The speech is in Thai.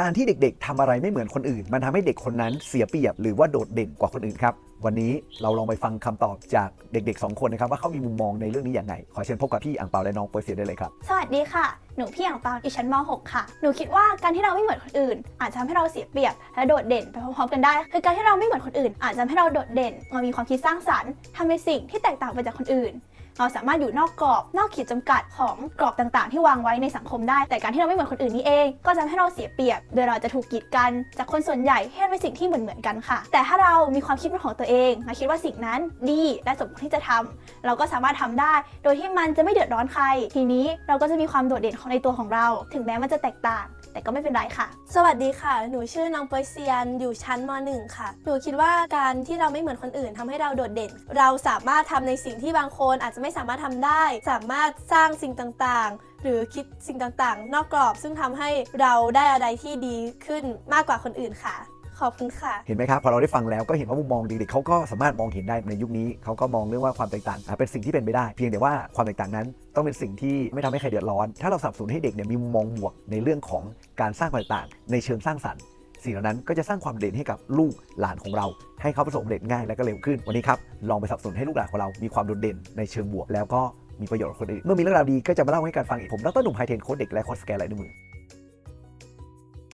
การที่เด็กๆทำอะไรไม่เหมือนคนอื่น มันทำให้เด็กคนนั้นเสียเปรียบหรือว่าโดดเด่นกว่าคนอื่นครับ วันนี้เราลองไปฟังคำตอบจากเด็กๆ 2 คนนะครับ ว่าเขามีมุมมองในเรื่องนี้อย่างไรขอเชิญพบกับพี่อ่างเปาและน้องโปรเซียได้เลยครับ สวัสดีค่ะ หนูพี่อ่างเปาอยู่ชั้นม .6 ค่ะ หนูคิดว่าการที่เราไม่เหมือนคนอื่น อาจจะทำให้เราเสียเปรียบและโดดเด่นไปพร้อมๆกันได้ คือการที่เราไม่เหมือนคนอื่น อาจจะทำให้เราโดดเด่นเรามีความคิดสร้างสรรค์ทำในสิ่งที่แตกต่างไปจากคนอื่น เราสามารถอยู่นอกกรอบ นอกขีดจำกัดของกรอบต่างๆ ที่วางไว้ในสังคมได้ แต่การที่เราไม่เหมือนคนอื่นนี่เอง ก็จะทำให้เราเสียเปรียบ โดยเราจะถูกกีดกัน จากคนส่วนใหญ่ให้เป็นสิ่งที่เหมือนๆกันค่ะ แต่ถ้าเรามีความคิดเป็นของตัวเองและคิดว่าสิ่งนั้นดีและสมควรที่จะทำเราก็สามารถทำได้ โดยที่มันจะไม่เดือดร้อนใคร ทีนี้เราก็จะมีความโดดเด่นของในตัวของเรา ถึงแม้มันจะแตกต่าง แต่ก็ไม่เป็นไรค่ะ สวัสดีค่ะ หนูชื่อน้องเปยเซียน อยู่ชั้นม .1 ค่ะ หนูคิดว่าการที่เราไม่เหมือนคนอื่นทำให้เราโดดเด่น เราสามารถทำในสิ่งที่บางคนอาจจะไม่สามารถทำได้ สามารถสร้างสิ่งต่างๆ หรือคิดสิ่งต่างๆ นอกกรอบ ซึ่งทำให้เราได้อะไรที่ดีขึ้นมากกว่าคนอื่นค่ะขอบคุณค่ะ เห็นไหมครับ พอเราได้ฟังแล้วก็เห็นว่ามุมมองเด็กๆเขาก็สามารถมองเห็นได้ในยุคนี้เขาก็มองเรื่องว่าความแตกต่างเป็นสิ่งที่เป็นไปได้ เพียงแต่ว่าความแตกต่างนั้น ต้องเป็นสิ่งที่ไม่ทำให้ใครเดือดร้อน ถ้าเราสับสนุนให้เด็กเนี่ยมีมุมมองบวกในเรื่องของการสร้างความแตกต่างในเชิงสร้างสรรค์ สิ่งเหล่านั้นก็จะสร้างความเด่นให้กับลูกหลานของเรา ให้เขาประสบความสำเร็จง่ายและก็เร็วขึ้นวันนี้ครับลองไปสับสนให้ลูกหลานของเรามีความโดดเด่นในเชิงบวก แล้วก็มีประโยชน์กับคนอื่นเมื่อมีเรื่องราวดีก็จะมาเล่าให้กันฟังอีกผมดรหนุ่มไฮเทนโค้ดเด็กและโค้ชสแกนไลน์ในมือ